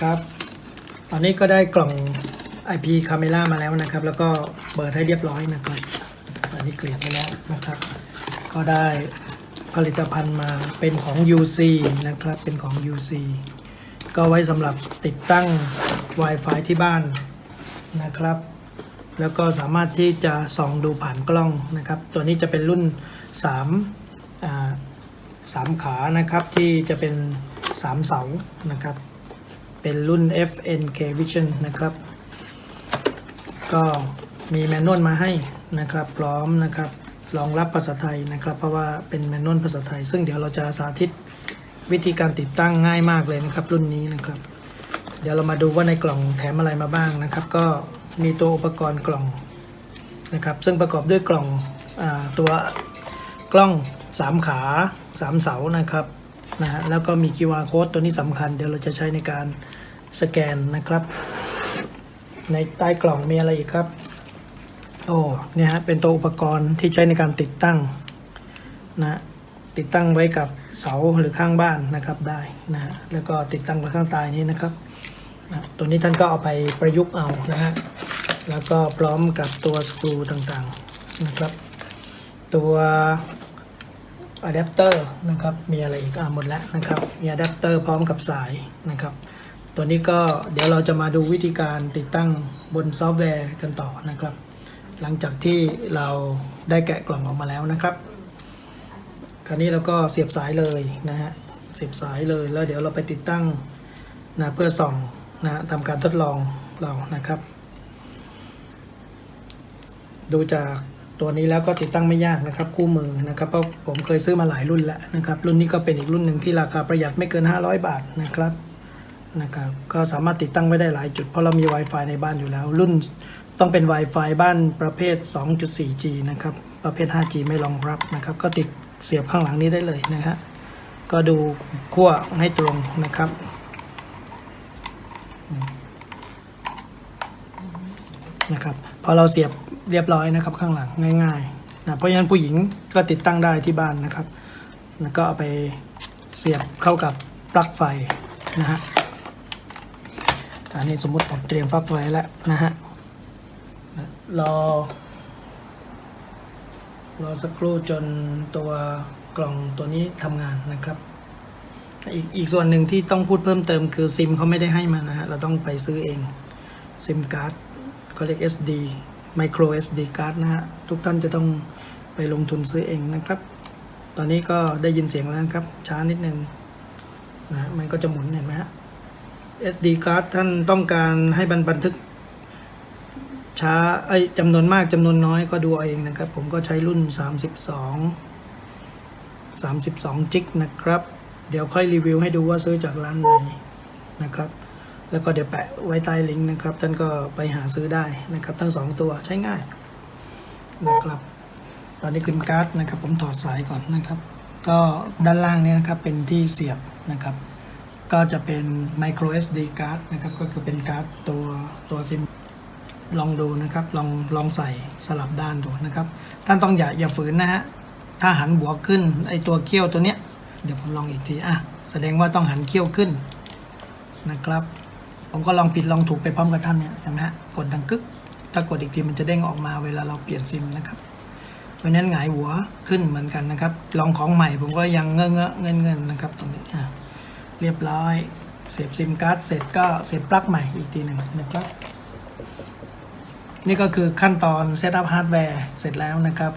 ครับ ตอนนี้ก็ได้กล่อง IP Camera มาแล้วนะครับ แล้วก็เปิดให้เรียบร้อยนะครับอันนี้เกลียดไปแล้วนะครับ ก็ได้ผลิตภัณฑ์มาเป็นของ UC นะครับ เป็นของ UC ก็ไว้สำหรับติดตั้ง Wi-Fi ที่บ้านนะครับ แล้วก็สามารถที่จะส่องดูผ่านกล้องนะครับ ตัวนี้จะเป็นรุ่น3อ่าสามขานะครับที่จะเป็น 3 เสานะครับ เป็นรุ่น FNK Vision นะครับ ก็มีแมนนวลมาให้นะครับ พร้อมนะครับรองรับภาษาไทยนะครับ เพราะว่าเป็นแมนนวลภาษาไทย ซึ่งเดี๋ยวเราจะสาธิตวิธีการติดตั้งง่ายมากเลยนะครับ รุ่นนี้นะครับ เดี๋ยวเรามาดูว่าในกล่องแถมอะไรมาบ้างนะครับ ก็มีตัวอุปกรณ์กล่องนะครับ ซึ่งประกอบด้วยกล่องอตัวกล้อง 3 ขา 3 เสานะครับ นะฮะแล้วก็มี QR code ตัวนี้สำคัญ เดี๋ยวเราจะใช้ในการสแกนนะครับ ในใต้กล่องมีอะไรอีกครับ โอ้เนี่ยฮะเป็นตัวอุปกรณ์ที่ใช้ในการติดตั้งนะติดตั้งไว้กับเสาหรือข้างบ้านนะครับได้นะฮะแล้วก็ติดตั้งไว้ข้างใต้นี้นะครับนะตัวนี้ท่านก็เอาไปประยุกต์เอานะฮะแล้วก็พร้อมกับตัวสกรูต่างๆนะครับ ตัว อะแดปเตอร์นะครับ มีอะไรอีกอะหมดแล้วนะครับ มีอะแดปเตอร์พร้อมกับสายนะครับ ตัวนี้ก็เดี๋ยวเราจะมาดูวิธีการติดตั้งบนซอฟต์แวร์กันต่อนะครับ หลังจากที่เราได้แกะกล่องออกมาแล้วนะครับ คราวนี้เราก็เสียบสายเลยนะฮะ เสียบสายเลยแล้วเดี๋ยวเราไปติดตั้งนะเพื่อส่องนะทำการทดลองเรานะครับ ดูจาก ตัวนี้แล้วก็ติดตั้งไม่ยากนะครับคู่มือนะครับเพราะผมเคยซื้อมาหลายรุ่นแล้วนะครับ รุ่นนี้ก็เป็นอีกรุ่นหนึ่งที่ราคาประหยัดไม่เกิน 500 บาทนะครับนะครับก็สามารถติดตั้งไว้ได้หลายจุด เพราะเรามี Wi-Fi ในบ้านอยู่แล้ว รุ่นต้องเป็น Wi-Fi บ้านประเภท 2.4G นะครับ ประเภท 5G ไม่รองรับนะครับ ก็ติดเสียบข้างหลังนี้ได้เลยนะฮะก็ดูขั้วให้ตรงนะครับนะครับพอเราเสียบ เรียบร้อยนะครับข้างหลังง่ายๆนะเพราะฉะนั้นผู้หญิงก็ติดตั้งได้ที่บ้านนะครับแล้วก็เอาไปเสียบเข้ากับปลั๊กไฟนะฮะอันนี้สมมติผมเตรียมปลั๊กไว้แล้วนะฮะรอรอสักครู่จนตัวกล่องตัวนี้ทำงานนะครับ อีกอีกส่วนหนึ่งที่ต้องพูดเพิ่มเติมคือซิมเขาไม่ได้ให้มานะฮะ เราต้องไปซื้อเองซิมการ์ดเขาเรียก SD micro SD card นะฮะ ทุกท่านจะต้องไปลงทุนซื้อเองนะครับ ตอนนี้ก็ได้ยินเสียงแล้วนะครับ ช้านิดนึงนะฮะมันก็จะหมุนเห็นไหมฮะ SD card ท่านต้องการให้บันบันทึก ช้าไอ้จำนวนมากจำนวนน้อยก็ดูเอาเองนะครับ ผมก็ใช้รุ่น 32 32จิกนะครับ เดี๋ยวค่อยรีวิวให้ดูว่าซื้อจากร้านไหนนะครับ แล้วก็เดี๋ยวแปะไว้ใต้ลิงก์นะครับ ท่านก็ไปหาซื้อได้นะครับ ทั้งสองตัวใช้ง่ายนะครับ ตอนนี้ขึ้นการ์ดนะครับ ผมถอดสายก่อนนะครับ ก็ด้านล่างนี่ยนะครับเป็นที่เสียบนะครับ ก็จะเป็น micro SD card นะครับ ก็คือเป็นการ์ดตัวตัวซิมลองดูนะครับ ลองลองใส่สลับด้านดูนะครับ ท่านต้องอย่าอย่าฝืนนะฮะ ถ้าหันบวกขึ้นไอตัวเขี้ยวตัวเนี้ย เดี๋ยวผมลองอีกที อะ แสดงว่าต้องหันเขี้ยวขึ้นนะครับ ผมก็ลองผิดลองถูกไปพร้อมกับท่านเนี่ยเห็นไหมฮะกดดังกึก ถ้ากดอีกทีมันจะเด้งออกมาเวลาเราเปลี่ยนซิมนะครับเพราะฉะนั้นหงายหัวขึ้นเหมือนกันนะครับ ลองของใหม่ผมก็ยังเงอะเงอะเงินเงินนะครับตรงนี้อะเรียบร้อยเสียบซิมการ์ดเสร็จก็เสียบปลั๊กใหม่อีกทีหนึ่งนะครับ นี่ก็คือขั้นตอนเซตอัพฮาร์ดแวร์เสร็จแล้วนะครับ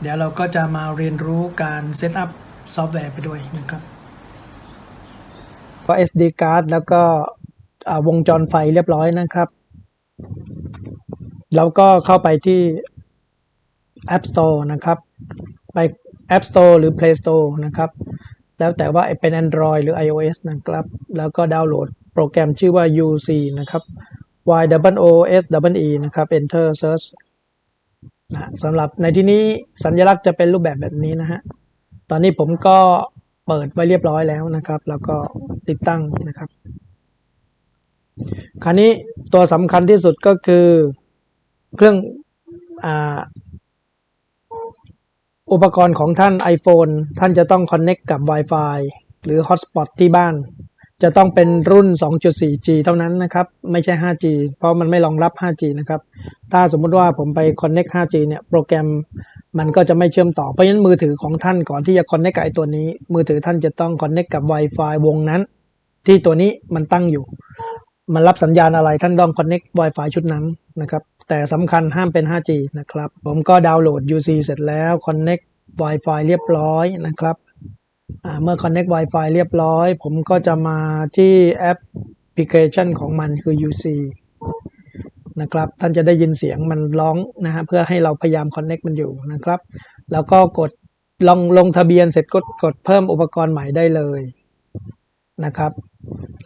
เดี๋ยวเราก็จะมาเรียนรู้การเซตอัพซอฟต์แวร์ไปด้วยนะครับก็ SD card แล้วก็ วงจรไฟเรียบร้อยนะครับเราก็เข้าไปที่ App Store นะครับ ไป App Store หรือ Play Store นะครับ แล้วแต่ว่าเป็น Android หรือ iOS นะครับ แล้วก็ดาวน์โหลดโปรแกรมชื่อว่า UC นะครับ Y W O S W E นะครับ Enter Search นะสำหรับในที่นี้สัญลักษณ์จะเป็นรูปแบบแบบนี้นะฮะ ตอนนี้ผมก็เปิดไว้เรียบร้อยแล้วนะครับ แล้วก็ติดตั้งนะครับ คราวนี้ตัวสำคัญที่สุดก็คือเครื่องออุปกรณ์ของท่าน iPhone ท่านจะต้อง Connect กับ Wi-Fi หรือ Hotspot ที่บ้าน จะต้องเป็นรุ่น 2.4G เท่านั้นนะครับ ไม่ใช่ 5G เพราะมันไม่รองรับ 5G นะครับ ถ้าสมมุติว่าผมไป connect 5G เนี่ยโปรแกรมมันก็จะไม่เชื่อมต่อ เพราะฉะนั้นมือถือของท่านก่อนที่จะ connect กับไอตัวนี้ มือถือท่านจะต้อง connect กับ Wi-Fi วงนั้น ที่ตัวนี้มันตั้งอยู่ มันรับสัญญาณอะไรท่านต้อง connect Wi-Fi ชุดนั้นนะครับ แต่สำคัญห้ามเป็น 5G นะครับ ผมก็ดาวน์โหลด UC เสร็จแล้ว connect Wi-Fi เรียบร้อยนะครับ เมื่อ connect Wi-Fi เรียบร้อย ผมก็จะมาที่แอปพลิเคชันของมันคือ UC นะครับ ท่านจะได้ยินเสียงมันร้องนะฮะเพื่อให้เราพยายาม connect มันอยู่นะครับ แล้วก็กดลองลงทะเบียนเสร็จกดกดเพิ่มอุปกรณ์ใหม่ได้เลย นะครับ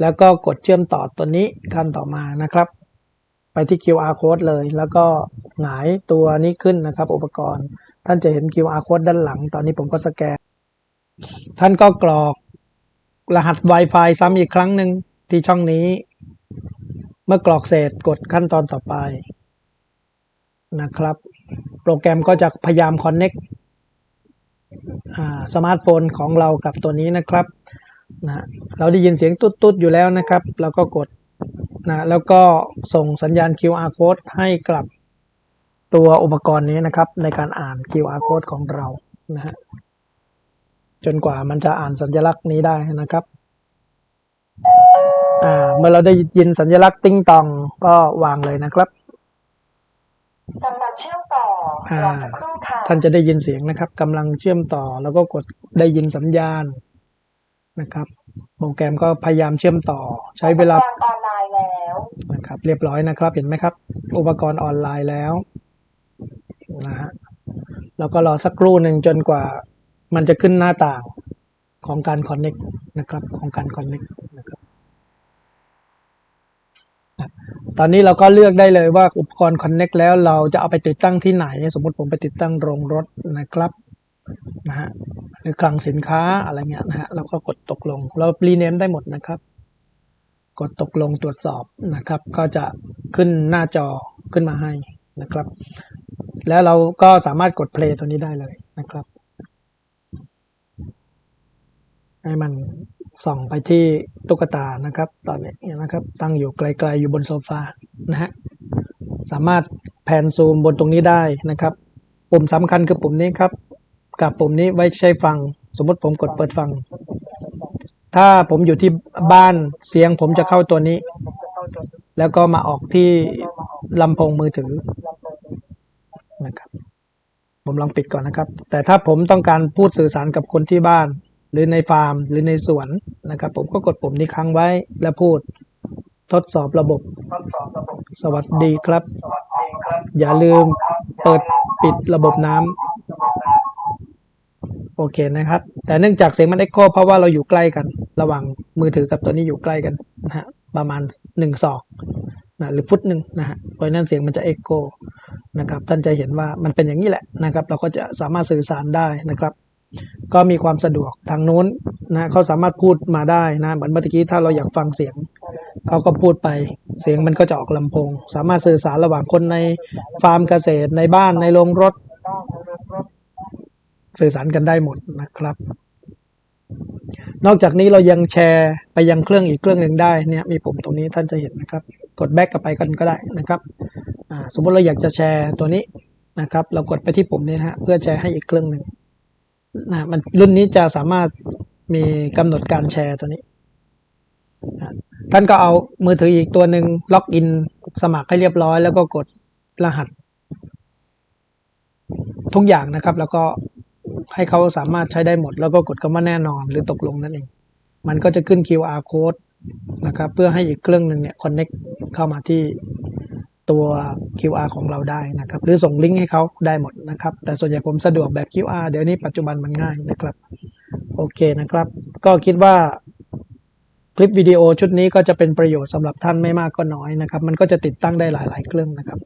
แล้วก็กดเชื่อมต่อตัวนี้ขั้นต่อมานะครับ ไปที่ QR code เลย แล้วก็หงายตัวนี้ขึ้นนะครับ อุปกรณ์ ท่านจะเห็น QR code ด้านหลัง ตอนนี้ผมก็สแกน ท่านก็กรอกรหัส Wi-Fi ซ้ำอีกครั้งหนึ่งที่ช่องนี้ เมื่อกรอกเสร็จกดขั้นตอนต่อไปนะครับ โปรแกรมก็จะพยายาม Connect อ่าสมาร์ทโฟนของเรากับตัวนี้นะครับ นะเราได้ยินเสียงตุ๊ดๆอยู่แล้วนะครับ เราก็กดนะแล้วก็ส่งสัญญาณ QR code ให้กลับตัวอุปกรณ์นี้นะครับ ในการอ่าน QR code ของเรานะฮะจนกว่ามันจะอ่านสัญลักษณ์นี้ได้นะครับอ่าเมื่อเราได้ยินสัญลักษณ์ติ้งตองก็วางเลยนะครับกำลังเชื่อมต่ออ่ารอสักครู่ค่ะท่านจะได้ยินเสียงนะครับกำลังเชื่อมต่อแล้วก็กดได้ยินสัญญาณ นะครับ โปรแกรมก็พยายามเชื่อมต่อ ใช้เวลาการออนไลน์แล้วนะครับ เรียบร้อยนะครับ เห็นไหมครับ อุปกรณ์ออนไลน์แล้วนะฮะแล้วก็รอสักครู่หนึ่งจนกว่ามันจะขึ้นหน้าต่างของการ Connect นะครับ ของการ Connect นะครับตอนนี้เราก็เลือกได้เลยว่าอุปกรณ์ Connect แล้วเราจะเอาไปติดตั้งที่ไหน สมมติผมไปติดตั้งโรงรถนะครับ นะฮะหรือคลังสินค้าอะไรเงี้ยนะฮะเราก็กดตกลง เรารีเนมได้หมดนะครับ กดตกลงตรวจสอบนะครับ ก็จะขึ้นหน้าจอขึ้นมาให้นะครับ แล้วเราก็สามารถกด play ตัวนี้ได้เลยนะครับให้มันส่องไปที่ตุ๊กตานะครับ ตอนนี้นะครับ ตั้งอยู่ไกลๆอยู่บนโซฟานะฮะสามารถแผนซูมบนตรงนี้ได้นะครับ ปุ่มสำคัญคือปุ่มนี้ครับ กับปุ่มนี้ไว้ใช้ฟัง สมมติผมกดเปิดฟัง ถ้าผมอยู่ที่บ้านเสียงผมจะเข้าตัวนี้ แล้วก็มาออกที่ลำโพงมือถือนะครับผมลองปิดก่อนนะครับ แต่ถ้าผมต้องการพูดสื่อสารกับคนที่บ้าน หรือในฟาร์ม หรือในสวนนะครับ ผมก็กดปุ่มนี้ค้างไว้แล้วพูดทดสอบระบบ สวัสดีครับ อย่าลืมเปิดปิดระบบน้ำ โอเคนะครับ แต่เนื่องจากเสียงมันเอ็กโคเพราะว่าเราอยู่ใกล้กัน ระหว่างมือถือกับตัวนี้อยู่ใกล้กันนะฮะประมาณหนึ่งศอกนะหรือฟุตหนึ่งนะฮะเพราะนั้นเสียงมันจะเอ็กโคนะครับท่านจะเห็นว่ามันเป็นอย่างนี้แหละนะครับ เราก็จะสามารถสื่อสารได้นะครับ ก็มีความสะดวกทางนู้นนะเขาสามารถพูดมาได้นะเหมือนเมื่อกี้ถ้าเราอยากฟังเสียงเขาก็พูดไปเสียงมันก็จะออกลำโพง สามารถสื่อสารระหว่างคนในฟาร์มเกษตรในบ้านในโรงรถ สื่อสารกันได้หมดนะครับ นอกจากนี้เรายังแชร์ไปยังเครื่องอีกเครื่องหนึ่งได้เนี่ยมีปุ่มตรงนี้ท่านจะเห็นนะครับ กดแบ็กกลับไปกันก็ได้นะครับสมมติเราอยากจะแชร์ตัวนี้นะครับ เรากดไปที่ปุ่มนี้นะฮะเพื่อแชร์ให้อีกเครื่องหนึ่งนะมันรุ่นนี้จะสามารถมีกำหนดการแชร์ตัวนี้นะท่านก็เอามือถืออีกตัวหนึ่งล็อกอินสมัครให้เรียบร้อย แล้วก็กดรหัส ทุกอย่างนะครับ แล้วก็ ให้เขาสามารถใช้ได้หมด แล้วก็กดคำว่าแน่นอนหรือตกลงนั่นเอง มันก็จะขึ้น QR code นะครับ เพื่อให้อีกเครื่องหนึ่งเนี่ย connect เข้ามาที่ตัว QR ของเราได้นะครับ หรือส่งลิงก์ให้เขาได้หมดนะครับ แต่ส่วนใหญ่ผมสะดวกแบบ QR เดี๋ยวนี้ปัจจุบันมันง่ายนะครับ โอเคนะครับ ก็คิดว่าคลิปวิดีโอชุดนี้ก็จะเป็นประโยชน์สำหรับท่านไม่มากก็น้อยนะครับ มันก็จะติดตั้งได้หลาย ๆ เครื่องนะครับ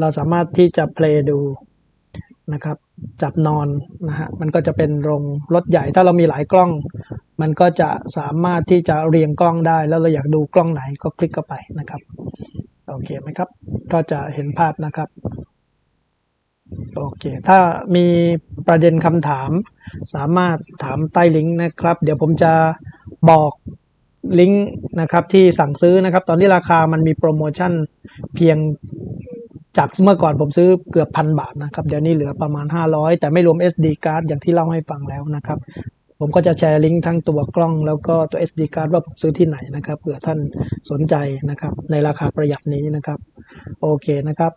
เราสามารถที่จะเพลย์ดู นะครับจับนอนนะฮะมันก็จะเป็นโรงรถใหญ่ถ้าเรามีหลายกล้อง มันก็จะสามารถที่จะเรียงกล้องได้ แล้วเราอยากดูกล้องไหนก็คลิกเข้าไปนะครับโอเคไหมครับ ก็จะเห็นภาพนะครับโอเค ถ้ามีประเด็นคำถาม สามารถถามใต้ลิงก์นะครับ เดี๋ยวผมจะบอกลิงก์นะครับที่สั่งซื้อนะครับ ตอนนี้ราคามันมีโปรโมชั่นเพียง จากเมื่อก่อนผมซื้อเกือบพันบาทนะครับ เดี๋ยวนี้เหลือประมาณ 500 แต่ไม่รวม SD card อย่างที่เล่าให้ฟังแล้วนะครับ ผมก็จะแชร์ลิงก์ทั้งตัวกล้องแล้วก็ตัว SD card ว่าผมซื้อที่ไหนนะครับเผื่อท่านสนใจนะครับ ในราคาประหยัดนี้นะครับ โอเคนะครับ